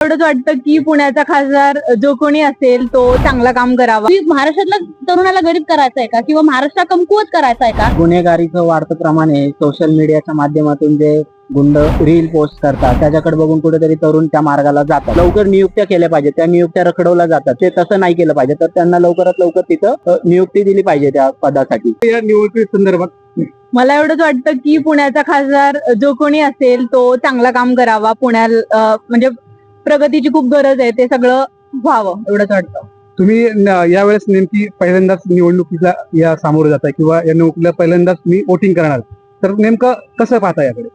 एवढंच वाटतं की पुण्याचा खासदार जो कोणी असेल तो चांगला काम करावा. की महाराष्ट्रातला तरुणाला गरीब करायचा आहे का? किंवा महाराष्ट्र कमकुवत करायचा आहे का? गुन्हेगारीचं वाढतं प्रमाण आहे सोशल मीडियाच्या माध्यमातून जे गुंड रील पोस्ट करतात त्याच्याकडे बघून कुठेतरी तरुण त्या मार्गाला जातात. लवकर नियुक्त्या केल्या पाहिजेत त्या नियुक्त्या रखडवल्या जातात. ते तसं नाही केलं पाहिजे तर त्यांना लवकरात लवकर तिथं नियुक्ती दिली पाहिजे त्या पदासाठी. या निवडणुकी संदर्भात? मला एवढंच वाटतं की पुण्याचा खासदार जो कोणी असेल तो चांगला काम करावा. पुण्याला म्हणजे प्रगतीची खूप गरज आहे ते सगळं व्हावं एवढंच वाटतं. तुम्ही न- यावेळेस नेमकी पहिल्यांदाच निवडणुकीला या सामोरे जाताय किंवा या निवडणुकीला पहिल्यांदाच मी वोटिंग करणार. तर नेमकं कसं पाहता याकडे?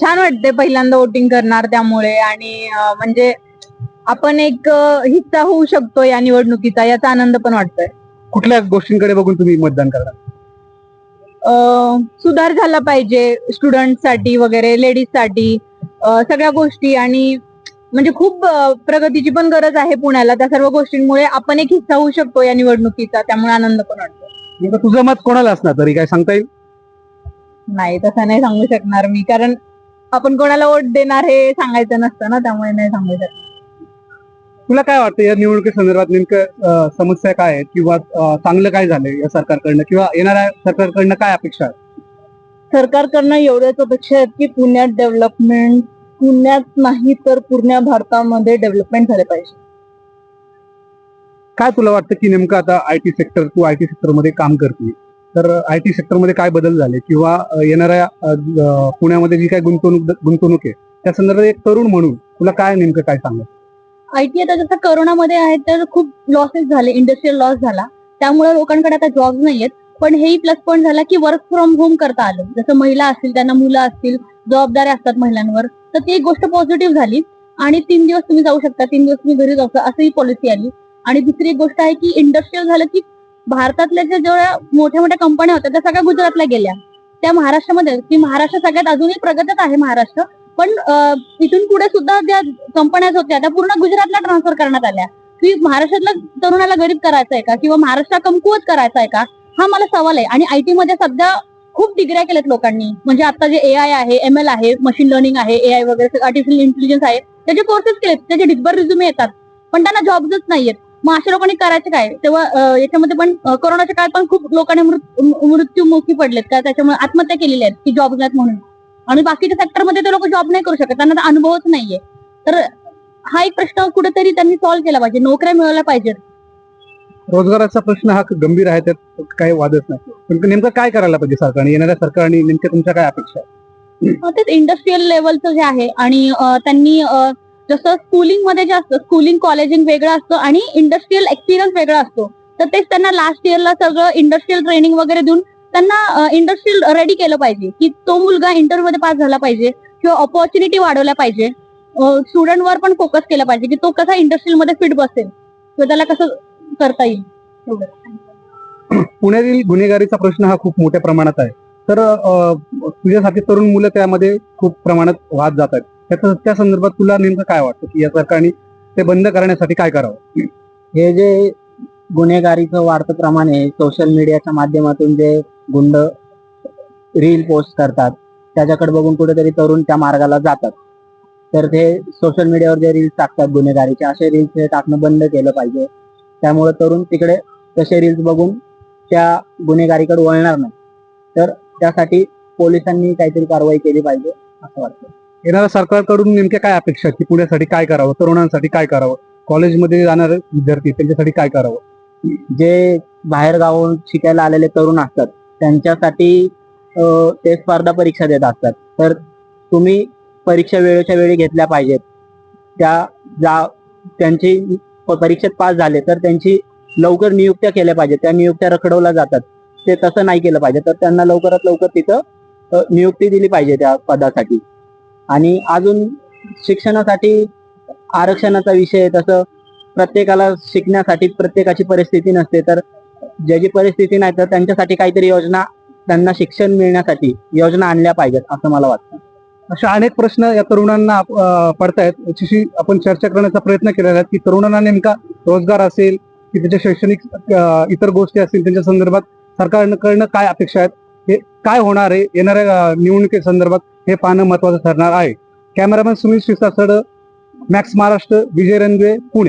छान वाटते पहिल्यांदा वोटिंग करणार त्यामुळे आणि अं, म्हणजे आपण एक अं, हिस्सा होऊ शकतो या निवडणुकीचा याचा आनंद पण वाटतोय. कुठल्या गोष्टींकडे बघून तुम्ही मतदान करणार? अं, सुधार झाला पाहिजे स्टुडंटसाठी वगैरे लेडीजसाठी सगळ्या गोष्टी आणि म्हणजे खूप प्रगतीची पण गरज आहे पुण्याला. त्या सर्व गोष्टींमुळे आपण एक हिस्सा होऊ शकतो या निवडणुकीचा. त्यामुळे आनंद पण वाटतो. नेमकं तुझं मत कोणाला असणार? तरी काय सांगता येईल? नाही तसं नाही सांगू शकणार मी. कारण आपण कोणाला वोट देणार हे सांगायचं नसतं ना त्यामुळे नाही सांगू शकणार. तुला काय वाटतं या निवडणुकी संदर्भात नेमकं समस्या काय आहेत? किंवा चांगलं काय झालंय या सरकारकडनं? किंवा येणाऱ्या सरकारकडनं काय अपेक्षा आहे सरकारकडनं एवढ्याच अपेक्षा आहेत की पुण्यात डेव्हलपमेंट पुण्यात नाही तर पूर्ण भारतामध्ये डेव्हलपमेंट झाले पाहिजे. काय तुला वाटतं की नेमकं आता आय टी सेक्टर तू आय टी सेक्टरमध्ये काम करते तर आय टी सेक्टरमध्ये काय बदल झाले? किंवा येणाऱ्या पुण्यामध्ये जी काय गुंतवणूक गुंतवणूक आहे त्या संदर्भात एक तरुण म्हणून तुला काय नेमकं काय सांग आयटी आता जसं करोनामध्ये आहे तर खूप लॉसेस झाले इंडस्ट्रियल लॉस झाला. त्यामुळे लोकांकडे आता जॉब नाहीयेत. पण हेही प्लस पॉईंट झाला की वर्क फ्रॉम होम करता आलं. जसं महिला असतील त्यांना मुलं असतील जबाबदाऱ्या असतात महिलांवर तर ती एक गोष्ट पॉझिटिव्ह झाली. आणि तीन दिवस तुम्ही जाऊ शकता तीन दिवस तुम्ही घरी जाऊ शकता असंही पॉलिसी आली. आणि दुसरी एक गोष्ट आहे की इंडस्ट्रियल झालं की भारतातल्या ज्या जेवढ्या मोठ्या मोठ्या कंपन्या होत्या त्या सगळ्या गुजरातला गेल्या. त्या महाराष्ट्रामध्ये की महाराष्ट्र सगळ्यात अजूनही प्रगतच आहे महाराष्ट्र पण इथून पुढे सुद्धा ज्या कंपन्या होत्या त्या पूर्ण गुजरातला ट्रान्सफर करण्यात आल्या. की महाराष्ट्रातल्या तरुणाला गरीब करायचं आहे का? किंवा महाराष्ट्र कमकुवत करायचा आहे का? हा मला सवाल आहे. आणि आयटी मध्ये सध्या खूप डिग्र्या केल्यात लोकांनी. म्हणजे आता जे ए आय आहे एम एल आहे मशीन लर्निंग आहे ए आय वगैरे आर्टिफिशियल इंटेलिजन्स आहे त्याचे कोर्सेस केलेत त्याचे डिस्बर रिझ्युमे येतात. पण त्यांना जॉबच नाहीयेत. मग अशा लोकांनी करायचे काय? तेव्हा याच्यामध्ये पण कोरोनाच्या काळात पण खूप लोकांनी मृत्यूमुखी पडलेत. का त्याच्यामुळे आत्महत्या केलेल्या आहेत की जॉब नाहीत म्हणून. आणि बाकीच्या सेक्टरमध्ये ते लोक जॉब नाही करू शकत. त्यांना तर अनुभवच नाहीये. तर हा एक प्रश्न कुठेतरी त्यांनी सॉल्व्ह केला पाहिजे. नोकऱ्या मिळवल्या पाहिजेत. रोजगाराचा प्रश्न हा गंभीर आहे त्यात काही वादच नाही. पण नेमकं काय करायला पाहिजे सरकारने? येणाऱ्या सरकारने नेमक्या तुमच्या काय अपेक्षा आहेत? तेच इंडस्ट्रियल लेवलचं जे आहे आणि त्यांनी जसं स्कूलिंगमध्ये जे असतं स्कूलिंग कॉलेजिंग वेगळं असतं आणि इंडस्ट्रियल एक्सपिरियन्स वेगळा असतो. तर तेच त्यांना लास्ट इयरला सगळं इंडस्ट्रियल ट्रेनिंग वगैरे देऊन त्यांना इंडस्ट्रियल रेडी केलं पाहिजे की तो मुलगा इंटरव्ह्यू मध्ये पास झाला पाहिजे किंवा ऑपॉर्च्युनिटी वाढवल्या पाहिजे. स्टुडंटवर पण फोकस केला पाहिजे की तो कसा इंडस्ट्रियलमध्ये फिट बसेल. किंवा त्याला कसं करता येईल? एवढं. पुण्यातील गुन्हेगारीचा प्रश्न हा खूप मोठ्या प्रमाणात आहे. तर अं, तुझ्यासारखी तरुण मुलं त्यामध्ये खूप प्रमाणात वाद जात आहेत त्याच्या त्या संदर्भात तुला नेमकं काय वाटतं? की या सरकारने ते बंद करण्यासाठी काय करावं? हे जे गुन्हेगारीचं वाढतं प्रमाण आहे सोशल मीडियाच्या माध्यमातून जे गुंड रील पोस्ट करतात त्याच्याकडे बघून कुठेतरी तरुण त्या मार्गाला जातात. तर ते सोशल मीडियावर जे रील्स टाकतात गुन्हेगारीचे असे रील्स हे टाकणं बंद केलं पाहिजे. त्यामुळे तरुण तिकडे तसे रील्स बघून त्या गुन्हेगारीकडे वळणार नाही. तर त्यासाठी पोलिसांनी काहीतरी कारवाई केली पाहिजे असं वाटतं. येणाऱ्या सरकारकडून नेमक्या काय अपेक्षा की पुण्यासाठी काय करावं? तरुणांसाठी काय करावं? कॉलेजमध्ये जाणारे विद्यार्थी त्यांच्यासाठी काय करावं? जे बाहेर गावून शिकायला आलेले तरुण असतात त्यांच्यासाठी ते स्पर्धा परीक्षा देत असतात. तर तुम्ही परीक्षा वेळेच्या वेळी घेतल्या पाहिजेत. त्या जा त्यांची परीक्षेत पास झाले तर त्यांची लवकर नियुक्त्या केल्या पाहिजे त्या नियुक्त्या रखडवल्या जातात. ते तसं नाही केलं पाहिजे. तर त्यांना लवकरात लवकर तिथं नियुक्ती दिली पाहिजे त्या पदासाठी. आणि अजून शिक्षणासाठी आरक्षणाचा विषय आहे. तसं प्रत्येकाला शिकण्यासाठी प्रत्येकाची परिस्थिती नसते. तर ज्याची परिस्थिती नाही तर त्यांच्यासाठी काहीतरी योजना त्यांना शिक्षण मिळण्यासाठी योजना आणल्या पाहिजेत असं मला वाटतं. अशा अनेक प्रश्न या तरुणांना पडतायत. याच्याशी आपण चर्चा करण्याचा प्रयत्न केलेला आहे की तरुणांना नेमका रोजगार असेल की त्याच्या शैक्षणिक इतर गोष्टी असतील त्यांच्या संदर्भात सरकारकडनं काय अपेक्षा आहेत? हे काय होणार आहे? येणाऱ्या निवडणुकी संदर्भात हे पाहणं महत्वाचं ठरणार आहे. Cameraman Sunil Shirsasad max Maharashtra Vijay Randive Pune.